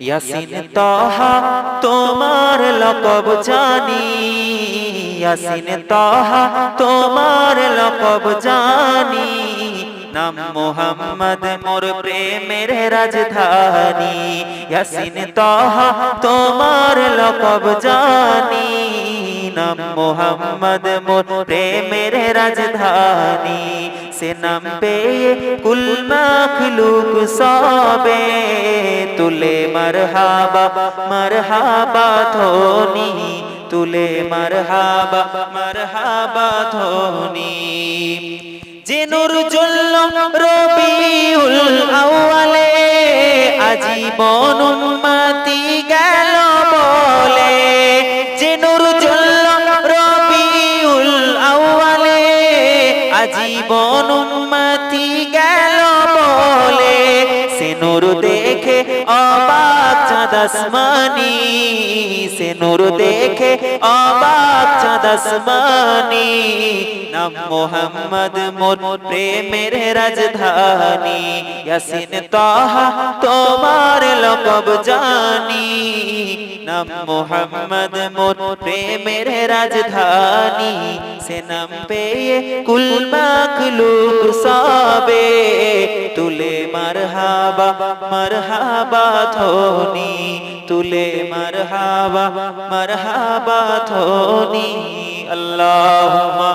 ইয়াসিন তাহা তোমার লকব জানি। ইয়াসিন তাহা তোমার লকব জানি। নাম মোহাম্মদ মোর প্রেমের রাজধানী। ইয়াসিন তাহা তোমার লকব জানি। নাম মোহাম্মদ মোর প্রেমের রাজধানী। সে নাম পেয়ে কুল মখলুক সবে তুলে মরহাবা মরহাবা ধোনি তুলে মরহাবা মরহাবা ধোনি যে নূর জ্বলল রবিউল আউয়ালে আজীবন উম্মতি গেল বলে আজীবন সে নূর দেখে অবাক চাঁদ আসমানি সে নূর দেখে অবাক চাঁদ আসমানি নাম মোহাম্মদ মোর প্রেমের রাজধানী ইয়াসিন তাহা তোমার লকব জানি নাম মোহাম্মদ মোর প্রেমের রাজধানী সে নাম পেয়ে কুল মখলুক সবে তুলে মারহাবা মারহাবা ধোনি তুলে মারহাবা মারহাবা ধোনি। আল্লাহুম্মা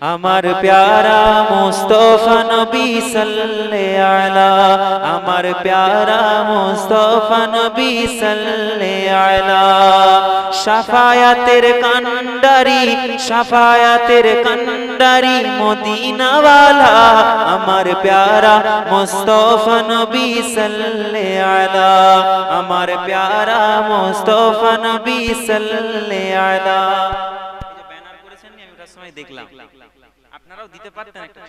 আমার প্যারা মুস্তফা নবী সাল্লে আলা। আমার প্যারা মুস্তফা নবী সাল্লে আলা। শাফায়াতের কান্ডারি শাফায়াতের কান্ডারি মদিনাওয়ালা। আমার প্যারা মুস্তফা নবী সাল্লে আলা। আমার প্যারা মুস্তফা নবী সাল্লে আলা। সময় দেখলাম। আপনারাও দিতে পারতেন একটা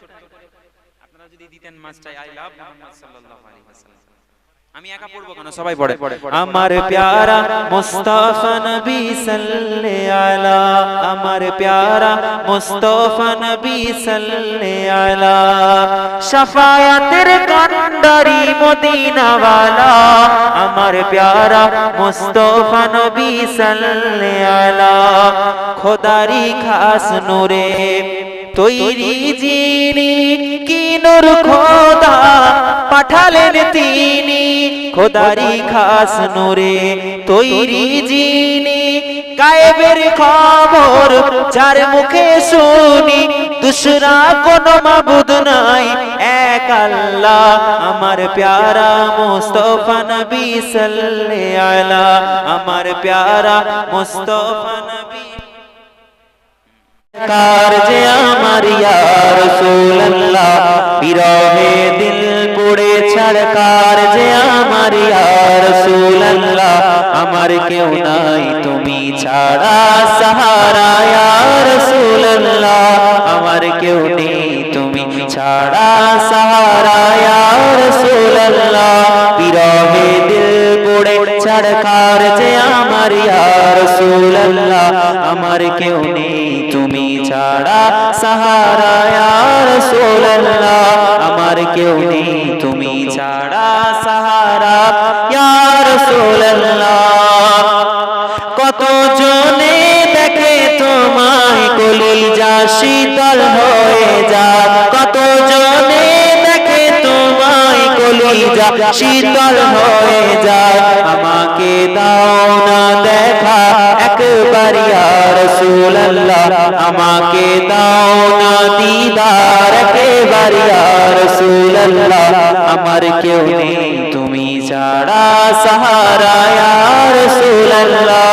আপনারা যদি দিতেন মাছটাই আই লাভ মোহাম্মদ সাল্লাল্লাহু আলাইহি ওয়াসাল্লাম। আমি একা পড়ব কেন? সবাই পড়ে। আমার প্যারা মুস্তাফা নবী সাল্লে আলা। আমার প্যারা মুস্তাফা নবী সাল্লে আলা। শাফায়াতের কান্ডারি মদিনা ওয়ালা আমার প্যারা মুস্তাফা নবী সাল্লে আলা। খোদারি খাস নূরে। তৈরি যিনি কি নূর খোদা পাঠালেন তিনি, খোদারি খাস নূরে তৈরি যিনি গায়েবের খবর যার মুখে শুনি, দুসরা কোনো মাবুদ নাই, এক আল্লাহ। আমার প্যারা মুস্তফা নবী সাল্লে আলা আমার প্যারা মুস্তফা নবী। কার যে আমার রাসূলুল্লাহ ছাড়কার যে আমার ইয়া রাসূলুল্লাহ? আমার কেউ নাই, তুমি ছাড়া সাহারা ইয়া রাসূলুল্লাহ। আমার কেউ নেই, তুমি ছাড়া সাহারা ইয়া রাসূলুল্লাহ। বিরহে দিল পুড়ে ছাড়কার যে আমার ইয়া রাসূলুল্লাহ? আমার কেউ নেই, তুমি ছাড়া সাহারা ইয়া রাসূলুল্লাহ। আমার কেউ নেই তুমি ছাড়া সাহারা। ইয়া রাসূলুল্লাহ কত জনে দেখে তোমায় কলিজা শীতল হয়ে যায়। কত জনে কলিজা শীতল হয়ে যায় আমাকে দাও না দেখা। একবার ইয়া রাসূলুল্লাহ আমাকে দাও না দিদার। একবার ইয়া রাসূলুল্লাহ আমার কেউ নেই তুমি ছাড়া সাহারা। ইয়া রাসূলুল্লাহ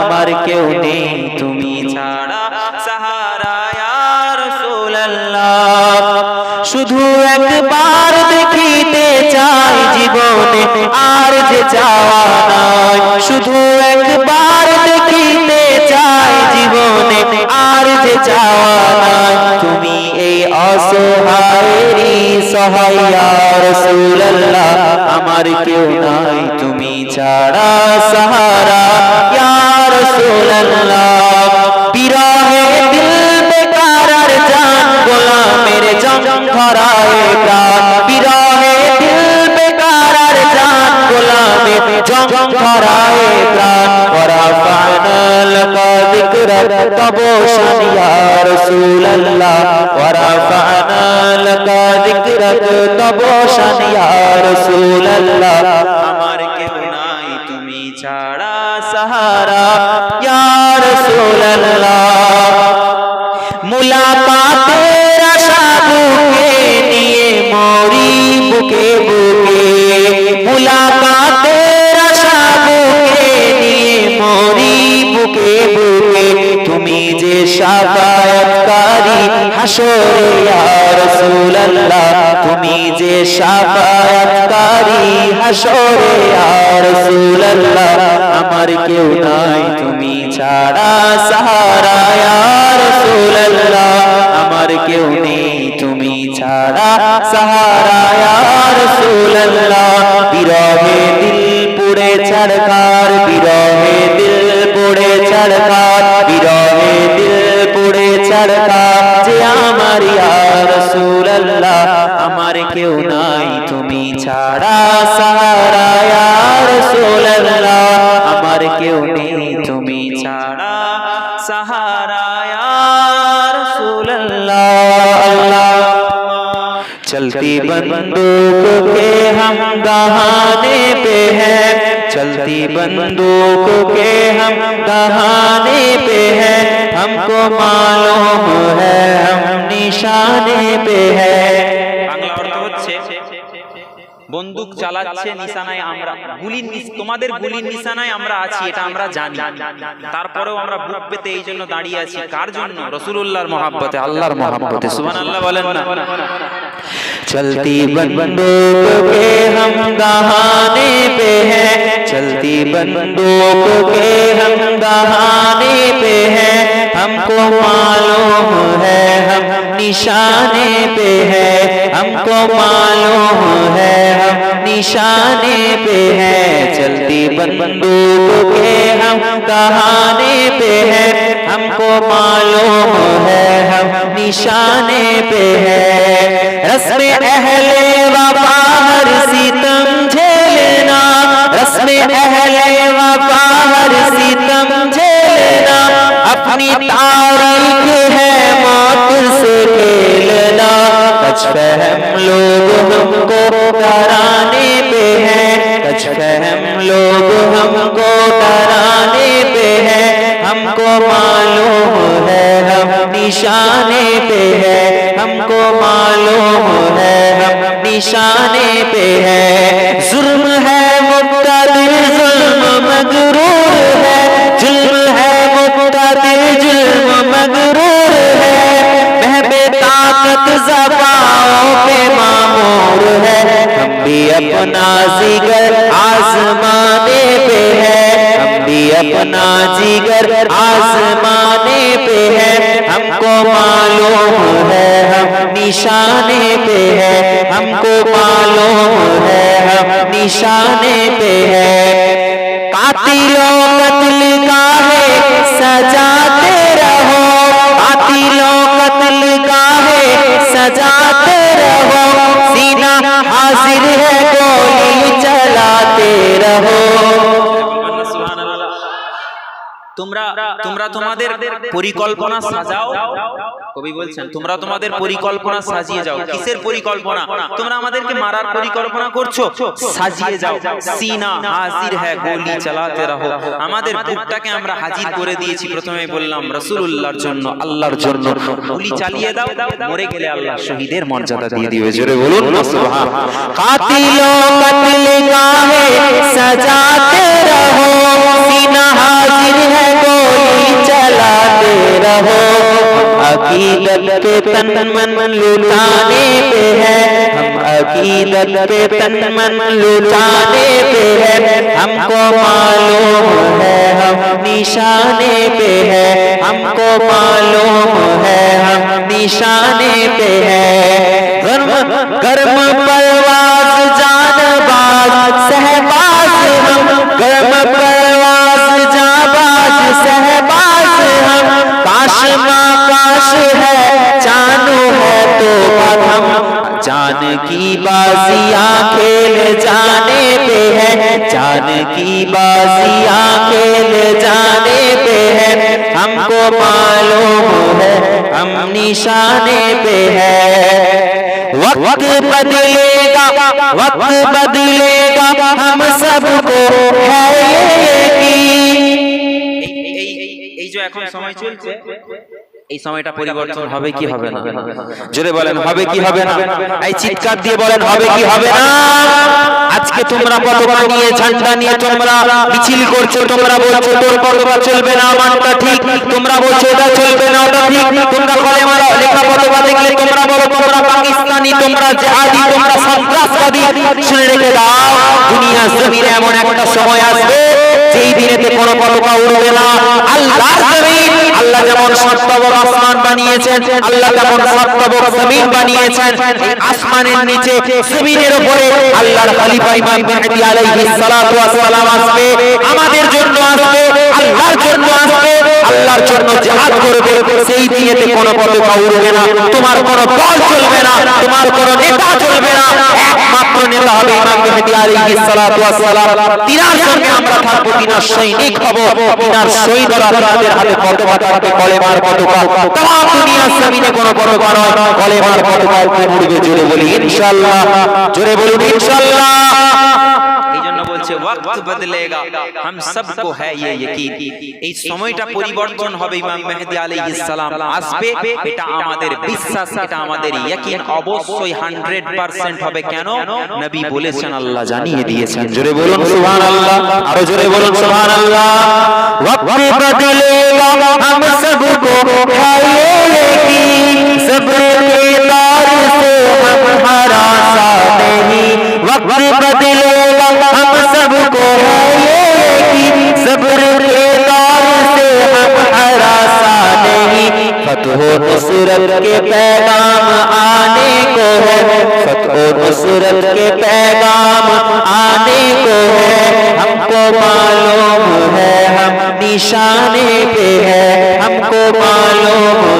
আমার কেউ নেই জীবনে আর যে চাওয়া নয়, শুধু একবার দেখিতে চাই জীবনে, আর যে চাওয়া তুমি এই অসহায়েরই সহায়া রাসূলুল্লাহ, আমার কেউ নাই, তুমি ছাড়া সাহারা। ইয়া রাসূলুল্লাহ, বিরহে দিল বেকার জান, গোলামের জং ধরায় ذكرك طبوشا يا رسول الله ورفعنا لك ذكرك طبوشا يا رسول الله আমার কেউ নাই তুমি ছাড়া সাহারা ইয়া রাসূল আল্লাহ মুলাকাতের আশা বুকে নিয়ে মরি বুকে বুকে মুলাকাতের আশা বুকে নিয়ে মরি বুকে বুকে যে শাফায়াতকারী হাসরে, ইয়া রাসূলুল্লাহ, তুমি যে শাফায়াতকারী হাসরে, ইয়া রাসূলুল্লাহ, আমার কেউ নাই, তুমি ছাড়া সাহারা, ইয়া রাসূলুল্লাহ, আমার কেউ নেই, তুমি ছাড়া সাহারা, ইয়া রাসূলুল্লাহ। বিরহে দিল পুড়ে ছাড়কার, বিরহে দিল পুড়ে ছাড়কার ছাড়কার যে আমার ইয়া রাসূলুল্লাহ আমার কেউ নাই তুমি ছাড়া چلتی بندوق کے ہم دہانے پہ ہیں چلتی بندوق کے ہم دہانے پہ ہیں ہم کو معلوم ہے ہم নিশানে পে বন্দুক চালাচ্ছে নিশানায় আমরা গুলির তোমাদের গুলির নিশানায় আমরা আছি এটা আমরা জানি। তারপরেও আমরা বুক পেতে এই জন্য দাঁড়িয়ে আছি। কার জন্য? রসুল্লাহর মহাব্বতে আল্লাহর মহাব্বতে সুবহানাল্লাহ বলেন না। چلتی بندوں کے ہم دہانے پہ ہیں۔ چلتی بندوں کے ہم دہانے پہ ہیں۔ ہم کو معلوم ہے، ہم نشانے پہ ہے۔ ہم کو معلوم ہے، ہم نشانے پہ ہے۔ چلتی بندوق کے ہم کہانے پہ ہے۔ ہم کو معلوم ہے، ہم نشانے پہ ہے۔ رسم اہل وفا اپنی تاریخ ہے موت سے کھیلنا کچھ فہم لوگ ہم کو کرانے پہ ہیں۔ کچھ فہم لوگ ہم کو کرانے پہ ہیں۔ ہم کو معلوم ہے، ہم نشانے پہ ہے ہم کو معلوم ہے، ہم نشانے پہ ہے ظلم ہے مقتدر ظلم مغرور ہے۔ مغرور ہے۔ محبے طاقت زباؤں پہ معمور ہے۔ ہم بھی اپنا ذکر آسمانے پہ ہے ہم بھی اپنا ذکر آسمانے پہ ہے ہم کو معلوم ہے ہم نشانے پہ ہے ہم کو معلوم ہے ہم نشانے پہ ہے قاتلوں सजाते रहो सीना हाजिर है गोली चलाते रहो সুবহানাল্লাহ। তোমরা তোমরা তোমাদের পরিকল্পনা সাজাও কবি বলছেন তোমরা তোমাদের পরিকল্পনা সাজিয়ে যাও। কিসের পরিকল্পনা? তোমরা আমাদেরকে মারার পরিকল্পনা করছ? সাজিয়ে যাও। সিনা হাজির হ্যায় হ্যাঁ, গোলি চালাতে রাহো। আমাদের বুকটাকে আমরা হাজির করে দিয়েছি প্রথমে বললাম রাসূলুল্লাহর জন্য আল্লাহর জন্য গুলি চালিয়ে দাও। মরে গেলে আল্লাহ শহীদের মর্যাদা দিয়ে দিবে। জোরে বলুন সুবহান কাতিল কতল গাহে সাজাতে রাহো। সিনা হাজির হ্যায় গোলি চালাতে রাহো। আকি عقیدت کے تن من لٹانے پہ ہے۔ ہم عقیدت کے تن من لٹانے پہ ہے۔ ہم کو معلوم ہے، ہم نشانے پہ ہے۔ ہم کو معلوم ہے، ہم نشانے پہ ہے۔ گرم گرم پر چاند کی بازیاں کھیل جانے پہ ہے چاند کی بازیاں کھیل جانے پہ ہے ہم کو معلوم ہے ہم نشانے پہ ہے وقت بدلے گا، وقت بدلے گا۔ ہم سب کو ہے এই যে এখন সময় চলছে এই সময়টা পরিবর্তন হবে কি হবে না? জোরে বলেন হবে কি হবে না? এই চিৎকার দিয়ে বলেন হবে কি হবে না আজকে তোমরা পতাকা নিয়ে ঝান্ডা নিয়ে তোমরা মিছিল করছ তোমরা বলছো তোর পতাকা চলবে না আমারটা ঠিক তোমরা বলছো এটা চলবে না ওটা ঠিক তোমরা কলেমা লেখা পতাকা দেখলে তোমরা বলো তোমরা পাকিস্তানি তোমরা জিহাদি তোমরা সন্ত্রাসবাদী শুনে রেখে দাও। দুনিয়া জমিনে এমন একটা সময় আসবে, যেই দিনেতে কোনো পতাকা উড়বে না। আল্লাহ জমিন, আল্লাহ যেমন সপ্তবক আসমান বানিয়েছেন, আল্লাহ যেমন সপ্তবক জমিন বানিয়েছেন। আসমানের নিচে, জমিনের উপরে আল্লাহর খলিফা ইমাম মেহদি আলাইহিস সালাতু ওয়াস সালাম আসবে, আমাদের জন্য আসবে, আল্লাহর জন্য আসবে, আল্লাহর জন্য জিহাদ করবে। সেই দিনেতে কোনো পতাকা উড়বে না। তোমার কোনো তোমার কোনো নেতা চলবে না। একমাত্র নেতা হবে ইমাম মেহদি আলাইহিস সালাতু ওয়াস সালাম তিনার সঙ্গে আমরা থাকব তিনার সৈনিক হব। তিনার শহীদরা তাদের হাতে পতাকা থাকবে কলেমার পতাকা তাম দুনিয়ার জমিনে কোনো পতাকা নয়। কলেমার পতাকা উড়বে জোরে বলি ইনশাআল্লাহ। জোরে বলুন ইনশাআল্লাহ। ওয়াক্ত বদলেগা হাম সবকো হ্যায় ইয়ে ইয়াকিন এই সময়টা পরিবর্তন হবে ইমাম মেহেদী আলাইহিস সালাম আসবে এটা আমাদের বিশ্বাস এটা আমাদের ইয়াকিন অবশ্যই 100% হবে কেন নবী বলেছেন আল্লাহ জানিয়ে দিয়েছেন জোরে বলুন সুবহানাল্লাহ আরো জোরে বলুন সুবহানাল্লাহ वक्त बदलेगा हम सबको है ये यकीन सब्र के तार से हम हरासा नहीं वक्त बदलेगा و نصرت کے پیغام آنے کو ہے۔ فتح و نصرت کے پیغام آنے کو ہے۔ ہم کو معلوم ہے، ہم نشانے پہ ہے۔ ہم کو معلوم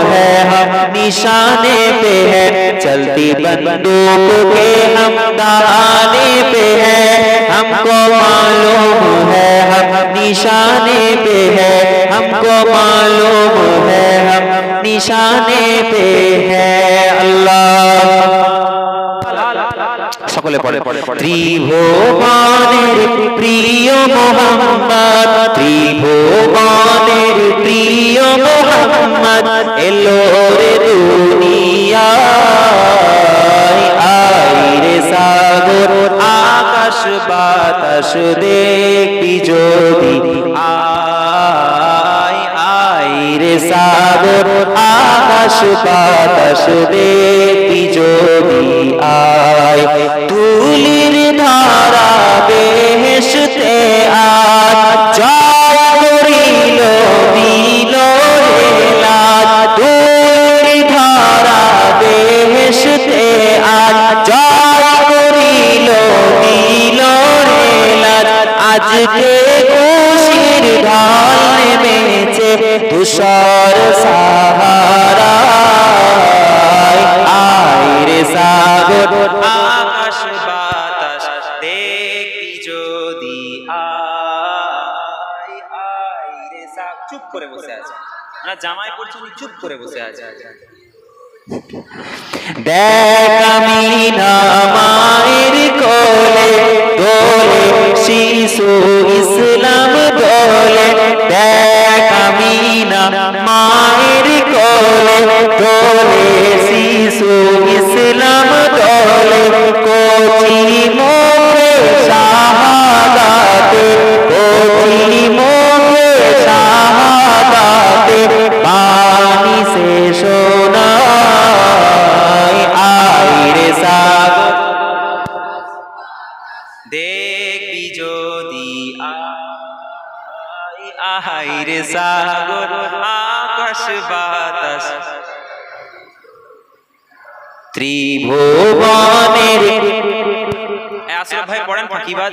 निशाने पे है चलती बंदूक के हम दाने पे है हमको मालूम है हम निशाने पे है हमको मालूम है हम निशाने पे है अल्लाह সকলে পড়ে ত্রিভুবনের প্রিয় মোহাম্মদ বাতাস দেখবি যদি? আয় আই রে সাগর, আকাশ বাতাস দেখবি যদি? আয় তুলির ধারা বেহেশতে আজ চুপ করে বসে আছে। না জামাই পড়ছেন চুপ করে বসে আছে। দেখ আমি না মায়ের কোলে দোলে শিশু ইসলাম দোলে। দেখ আমি না মায়ের কোলে দোলে শিশু ইসলাম দোলে। কোচি মোরে ত্রিভুবনের। এ, আসলে ভাই পড়েন ফাঁকিবাজ।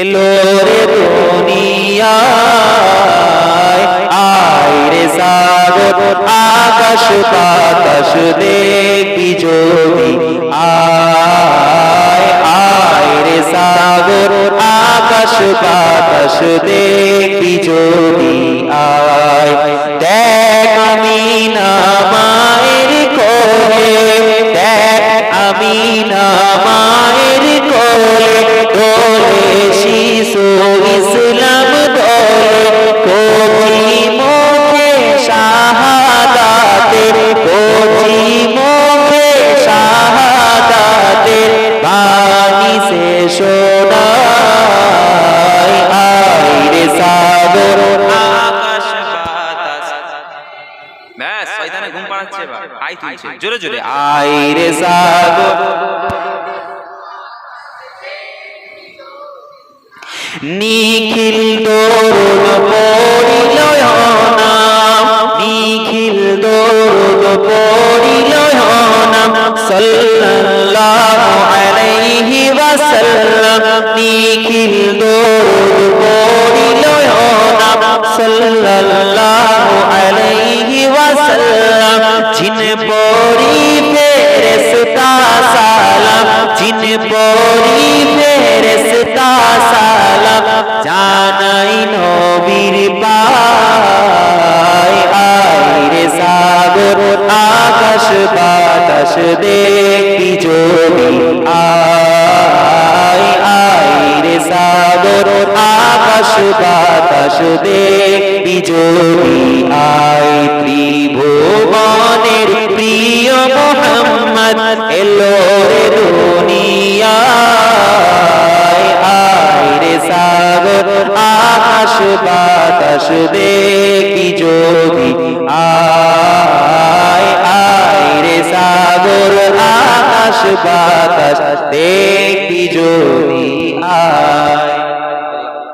এলো রে দুনিয়ায় আয় রে সাগর আকাশ বাতাস দেখবি যদি আয় আয় রে সাগর বাতাস দেখবি যদি আয়। দেখ আমি না মায়ের কোলে আই জোরে জোরে। আইরে সাগর। নিখিল দরুদ পড়িল নাম নিখিল দরুদ পড়িল নাম সাল্লাল্লাহু আলাইহি ওয়াসাল্লাম নিখিল দরুদ পড়িল নাম সাল্লাল্লাহু আলাইহি ওয়াসাল্লাম। জিন পড়ি ফেরেশতা সালাম, জিন পড়ি পায় আইরে সাগর, আকাশ বাতাস দেখবি যদি আয় আইরে সাগর, আকাশ বাতাস দেখবি যদি আয়। ত্রিভুবনের প্রিয় মোহাম্মদ এলো রে দুনিয়ায় আইরে সাগর আকাশ বাতাস দেখি যদি। আয় আইরে সাগর আকাশ বাতাস দেখি যদি। আয়।